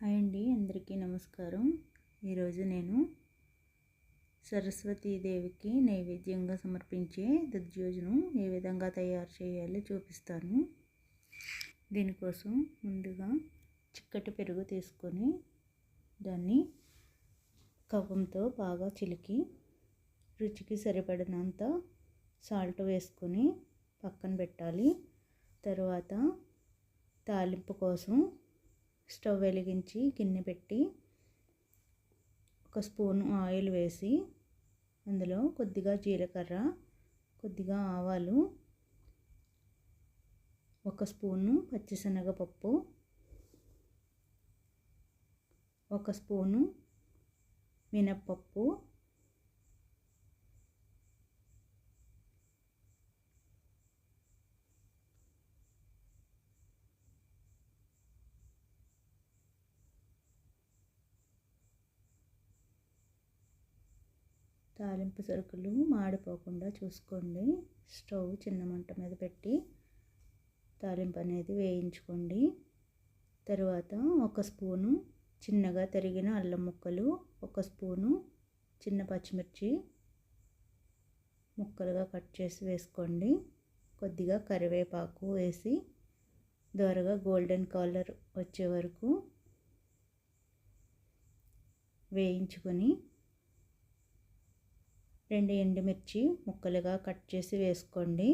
Hi అండి అందరికీ నమస్కారం. ఈరోజు నేను సరస్వతీదేవికి నైవేద్యంగా సమర్పించే దద్యోజనం ఏ విధంగా తయారు చేయాలో చూపిస్తాను. దీనికోసం ముందుగా చిక్కటి పెరుగు తీసుకొని దాన్ని కవ్వంతో బాగా చిలికి రుచికి సరిపడినంత సాల్ట్ వేసుకొని పక్కన పెట్టాలి. తర్వాత తాలింపు కోసం స్టవ్ వెలిగించి గిన్నె పెట్టి ఒక స్పూన్ ఆయిల్ వేసి అందులో కొద్దిగా జీలకర్ర కొద్దిగా ఆవాలు ఒక స్పూను పచ్చిశనగపప్పు ఒక స్పూను మినప్పప్పు తాలింపు సరుకులు మాడిపోకుండా చూసుకోండి. స్టవ్ చిన్న మంట మీద పెట్టి తాలింపు అనేది వేయించుకోండి. తర్వాత ఒక స్పూను చిన్నగా తరిగిన అల్లం ముక్కలు ఒక స్పూను చిన్న పచ్చిమిర్చి ముక్కలుగా కట్ చేసి వేసుకోండి. కొద్దిగా కరివేపాకు వేసి దోరగా గోల్డెన్ కలర్ వచ్చే వరకు వేయించుకొని రెండు ఎండుమిర్చి ముక్కలుగా కట్ చేసి వేసుకోండి.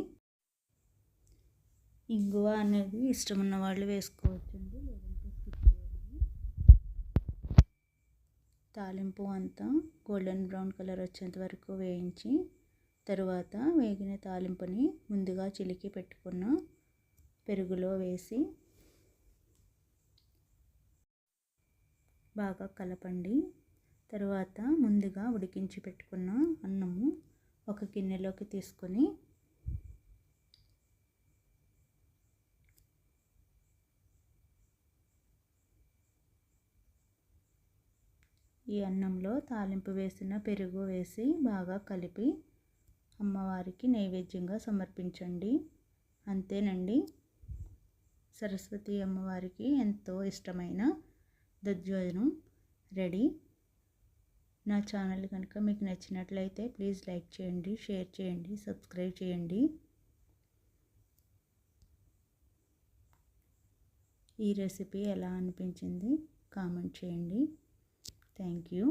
ఇంగువ అనేది ఇష్టం ఉన్న వాళ్ళు వేసుకోవచ్చండి లేదంటే స్కిప్ చేయండి. తాలింపు అంతా గోల్డెన్ బ్రౌన్ కలర్ వచ్చేంత వరకు వేయించి తరువాత వేగిన తాలింపుని ముందుగా చిలికి పెట్టుకున్న పెరుగులో వేసి బాగా కలపండి. తర్వాత ముందుగా ఉడికించి పెట్టుకున్న అన్నము ఒక గిన్నెలోకి తీసుకొని ఈ అన్నంలో తాలింపు వేసిన పెరుగు వేసి బాగా కలిపి అమ్మవారికి నైవేద్యంగా సమర్పించండి. అంతేనండి. సరస్వతి అమ్మవారికి ఎంతో ఇష్టమైన దద్యోజనం రెడీ. నా ఛానల్ కనుక మీకు నచ్చినట్లయితే ప్లీజ్ లైక్ చేయండి షేర్ చేయండి సబ్స్క్రైబ్ చేయండి. ఈ రెసిపీ ఎలా అనిపించింది కామెంట్ చేయండి. Thank you.